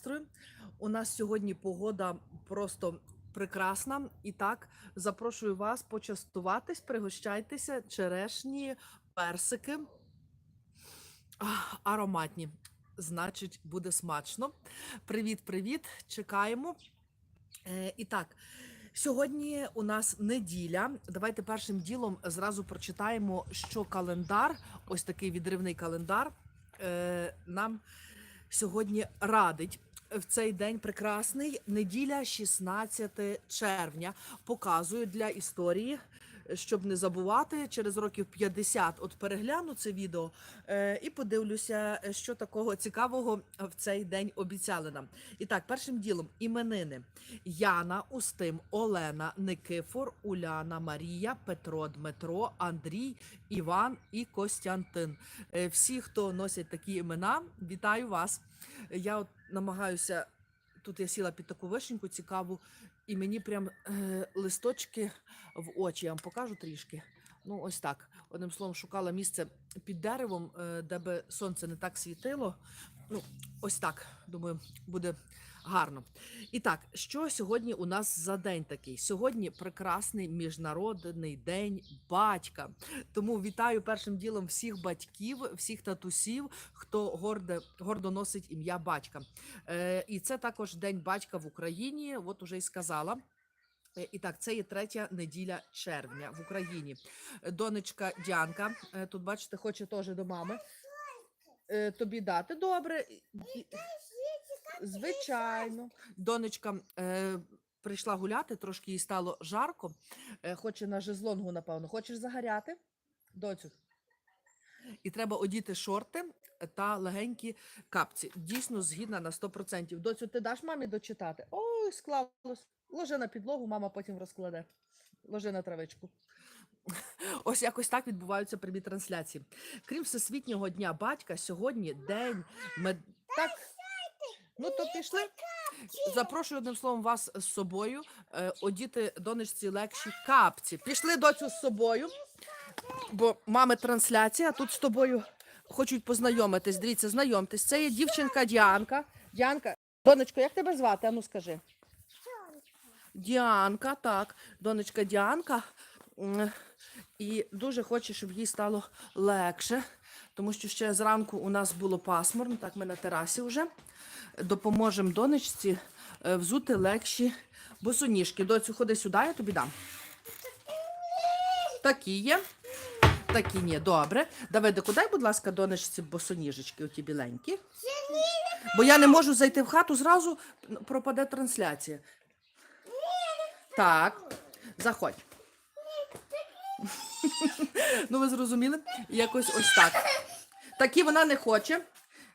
настрою. У нас сьогодні погода просто прекрасна. І так, запрошую вас почастуватись, пригощайтеся, черешні, персики. Ароматні. Значить, буде смачно. Привіт, привіт! Чекаємо. Е, і так, сьогодні у нас неділя. Давайте першим ділом зразу прочитаємо, що календар, ось такий відривний календар, е, нам сьогодні радить. В цей день прекрасний неділя, 16 червня. Показую для історії, щоб не забувати. Через років 50 от перегляну це відео е, і подивлюся, е, що такого цікавого в цей день обіцяли нам. І так, першим ділом іменини Яна, Устим, Олена, Никифор, Уляна, Марія, Петро, Дмитро, Андрій, Іван і Костянтин. Е, Всі, хто носять такі імена, вітаю вас. Я от намагаюся. Тут я сіла під таку вишеньку цікаву, і мені прям е, листочки в очі. Я вам покажу трішки. Ну, ось так. Одним словом, шукала місце під деревом, е, де би сонце не так світило. Ну, ось так. Думаю, буде гарно. І так, що сьогодні у нас за день такий? Сьогодні прекрасний міжнародний день батька. Тому вітаю першим ділом всіх батьків, всіх татусів, хто горде, гордо носить ім'я батька. Е, і це також день батька в Україні. От уже й сказала. Е, І так, це є третя неділя червня в Україні. Е, Донечка Діанка, е, тут бачите, хоче теж до мами. Тобі дати добре. Звичайно. Донечка е, прийшла гуляти, трошки їй стало жарко. Е, хоче на жезлонгу, напевно. Хочеш загоряти? Доцю. І треба одіти шорти та легенькі капці. Дійсно, згідна на 100%. Доцю, ти даш мамі дочитати? Ой, склалось. Ложи на підлогу, мама потім розкладе. Ложи на травичку. Ось якось так відбуваються прямі трансляції. Крім Всесвітнього дня батька, сьогодні день мед... Так. Ну то пішли. Запрошую одним словом вас з собою е, одіти донечці легші капці. Пішли доцю з собою, бо мами трансляція. а Тут з тобою хочуть познайомитись. Дивіться, знайомтесь. Це є дівчинка Діанка. Діанка, донечко, як тебе звати? Ану скажи. Діанка, так, донечка Діанка. М, І дуже хоче, щоб їй стало легше, тому що ще зранку у нас було пасмурно, так ми на терасі вже. Допоможемо донечці е, взути легші босоніжки. Доцю, ходи сюди, я тобі дам. Такі є. Такі ні, добре. Давиди, дай, будь ласка, донечці босоніжечки, оті біленькі. Бо я не можу зайти в хату, зразу пропаде трансляція. Так, заходь. ну, ви зрозуміли? Якось ось так. Такі вона не хоче.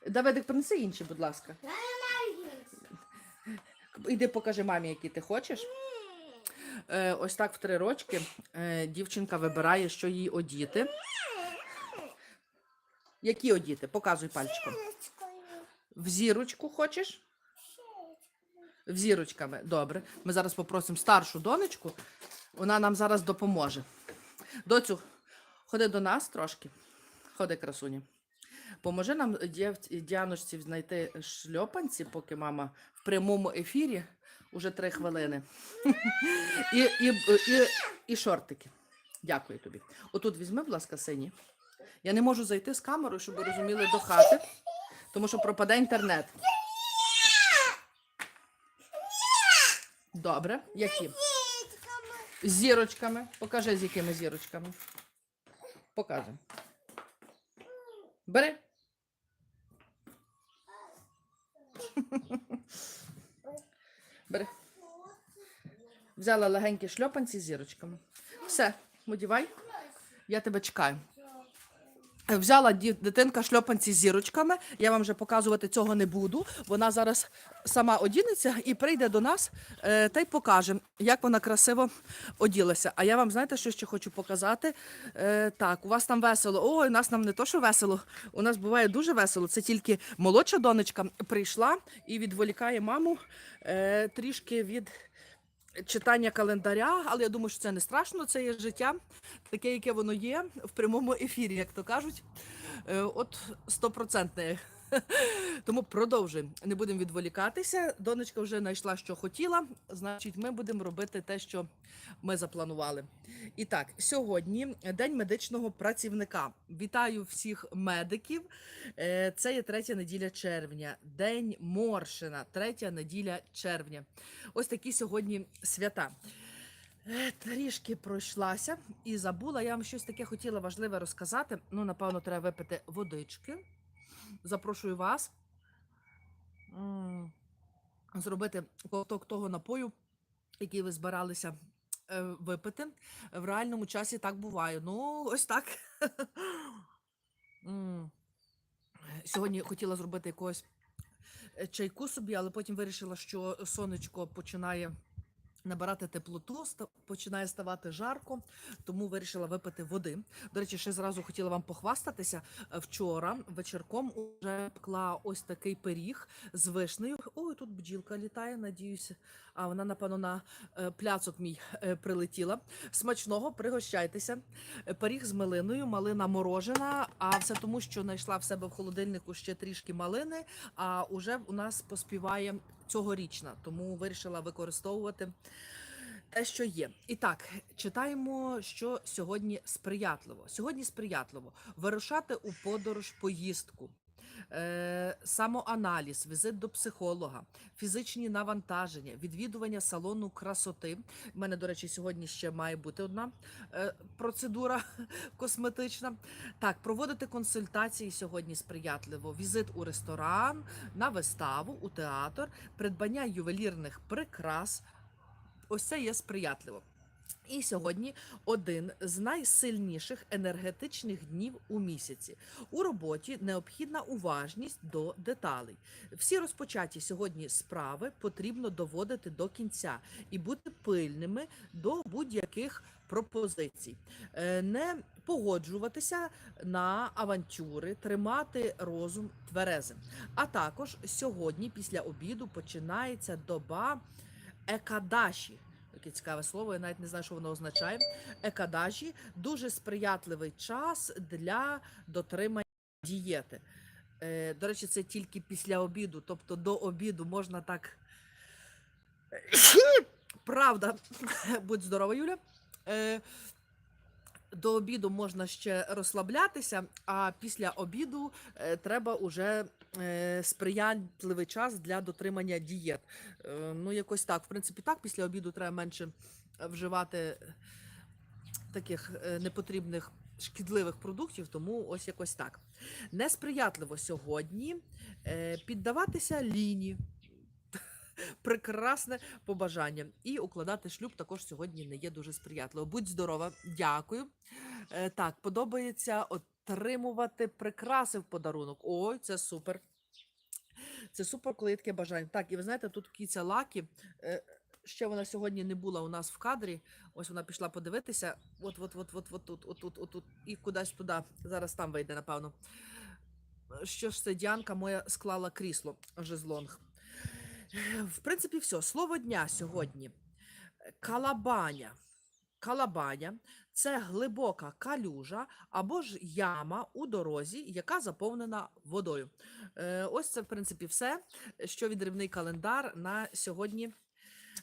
Давидик, принеси інші, будь ласка. Іди покажи мамі, які ти хочеш. Е, ось так в три рочки е, дівчинка вибирає, що їй одіти. Які одіти? Показуй пальчиком. В зірочку хочеш? В зірочками. Добре. Ми зараз попросимо старшу донечку. Вона нам зараз допоможе. Доцю, ходи до нас трошки. Ходи, красуня. Поможи нам, дів- Діаночці, знайти шльопанці, поки мама в прямому ефірі уже три хвилини. І, і, і, і шортики. Дякую тобі. Отут візьми, будь ласка, сині. Я не можу зайти з камерою, щоб ви розуміли до хати, тому що пропаде інтернет. Добре. Які? З зірочками. Покажи, з якими зірочками. Показуй. Бери. Бери. Взяла легенькі шльопанці з зірочками. Все, одівай. Я тебе чекаю. Взяла дитинка шльопанці з зірочками. Я вам вже показувати цього не буду. Вона зараз сама одінеться і прийде до нас е, та й покаже, як вона красиво оділася. А я вам знаєте, що ще хочу показати? Е, так, у вас там весело. Ой, у нас там не то, що весело. У нас буває дуже весело. Це тільки молодша донечка прийшла і відволікає маму е, трішки від читання календаря, але я думаю, що це не страшно, це є життя, таке, яке воно є в прямому ефірі, як то кажуть. Е, От стопроцентне Тому продовжуємо. Не будемо відволікатися. Донечка вже знайшла, що хотіла. Значить, ми будемо робити те, що ми запланували. І так, сьогодні день медичного працівника. Вітаю всіх медиків. Е, Це є третя неділя червня, день Моршина, третя неділя червня. Ось такі сьогодні свята. Е, Трішки пройшлася і забула. Я вам щось таке хотіла важливе розказати. Ну, напевно, треба випити водички. Запрошую вас зробити ковток того напою, який ви збиралися е, випити. В реальному часі так буває. Ну, ось так. Сьогодні хотіла зробити якогось е, чайку собі, але потім вирішила, що сонечко починає набирати теплоту, починає ставати жарко, тому вирішила випити води. До речі, ще зразу хотіла вам похвастатися. Е, Вчора вечірком уже пекла ось такий пиріг з вишнею. Ой, тут бджілка літає, надіюся. А вона, напевно, на е, пляцок мій е, прилетіла. Смачного, пригощайтеся. Пиріг з малиною, малина морожена. А все тому, що знайшла в себе в холодильнику ще трішки малини, а уже у нас поспіває цьогорічна, тому вирішила використовувати те, що є. І так, читаємо, що сьогодні сприятливо. Сьогодні сприятливо вирушати у подорож поїздку. Е, самоаналіз, візит до психолога, фізичні навантаження, відвідування салону красоти. У мене, до речі, сьогодні ще має бути одна е, процедура косметична. Так, проводити консультації сьогодні сприятливо. Візит у ресторан, на виставу, у театр, придбання ювелірних прикрас. Ось це є сприятливо. І сьогодні один з найсильніших енергетичних днів у місяці. У роботі необхідна уважність до деталей. Всі розпочаті сьогодні справи потрібно доводити до кінця і бути пильними до будь-яких пропозицій. Е, Не погоджуватися на авантюри, тримати розум тверезим. А також сьогодні, після обіду, починається доба екадаші. Таке цікаве слово, я навіть не знаю, що воно означає. Екадаші дуже сприятливий час для дотримання дієти. Е, до речі, це тільки після обіду, тобто до обіду можна так. Правда, будь здорова, Юля. Е, до обіду можна ще розслаблятися, а після обіду е, треба уже сприятливий час для дотримання дієт. Е, ну, якось так. В принципі, так, після обіду треба менше вживати таких е, непотрібних шкідливих продуктів, тому ось якось так. Несприятливо сьогодні е, піддаватися ліні. Прекрасне побажання. І укладати шлюб також сьогодні не є дуже сприятливо. Будь здорова, дякую. Е, так, подобається отримувати прикраси в подарунок. Ой, це супер. Це супер, коли є таке бажання. Так, і ви знаєте, тут кіця лакі. е, Ще вона сьогодні не була у нас в кадрі. Ось вона пішла подивитися. От, от, от, от, от тут, от тут, от тут, і кудись туди. Зараз там вийде, напевно. Що ж це Діанка моя склала крісло жезлонг. В принципі, все. Слово дня сьогодні. Калабаня. Калабаня це глибока калюжа або ж яма у дорозі, яка заповнена водою. Е, Ось це, в принципі, все, що відривний календар на сьогодні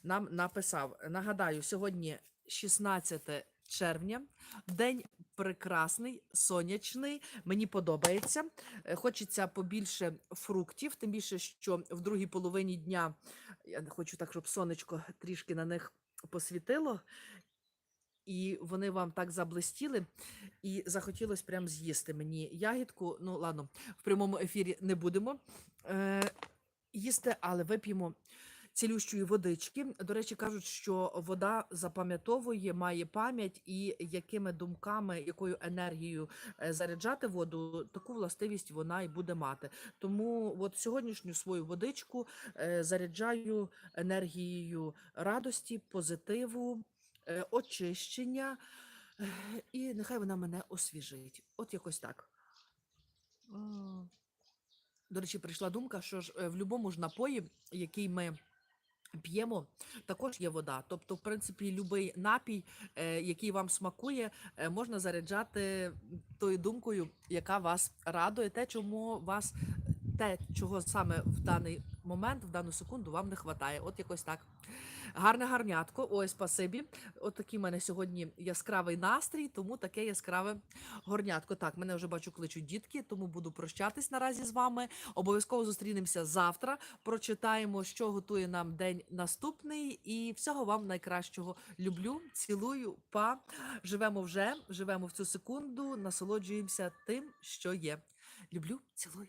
нам написав. Нагадаю, сьогодні 16 червня, день прекрасний, сонячний. Мені подобається. Е, Хочеться побільше фруктів, тим більше, що в другій половині дня я хочу так, щоб сонечко трішки на них посвітило. І вони вам так заблистіли, і захотілося прям з'їсти мені ягідку. Ну, ладно, в прямому ефірі не будемо е, їсти, але вип'ємо цілющої водички. До речі, кажуть, що вода запам'ятовує, має пам'ять, і якими думками, якою енергією е, заряджати воду, таку властивість вона і буде мати. Тому от сьогоднішню свою водичку е, заряджаю енергією радості, позитиву, очищення, е, і нехай вона мене освіжить. От якось так. До речі, прийшла думка, що ж е, в будь-якому ж напої, який ми п'ємо, також є вода. Тобто, в принципі, будь-який напій, е, який вам смакує, е, можна заряджати тою думкою, яка вас радує, те, чому вас те, чого саме в даний момент, в дану секунду вам не вистачає. От якось так. Гарне гарнятко. Ой, спасибі. От такий в мене сьогодні яскравий настрій, тому таке яскраве горнятко. Так, мене вже бачу, кличуть дітки, тому буду прощатись наразі з вами. Обов'язково зустрінемося завтра. Прочитаємо, що готує нам день наступний. І всього вам найкращого. Люблю, цілую, па. Живемо вже, живемо в цю секунду, насолоджуємося тим, що є. Люблю, цілую.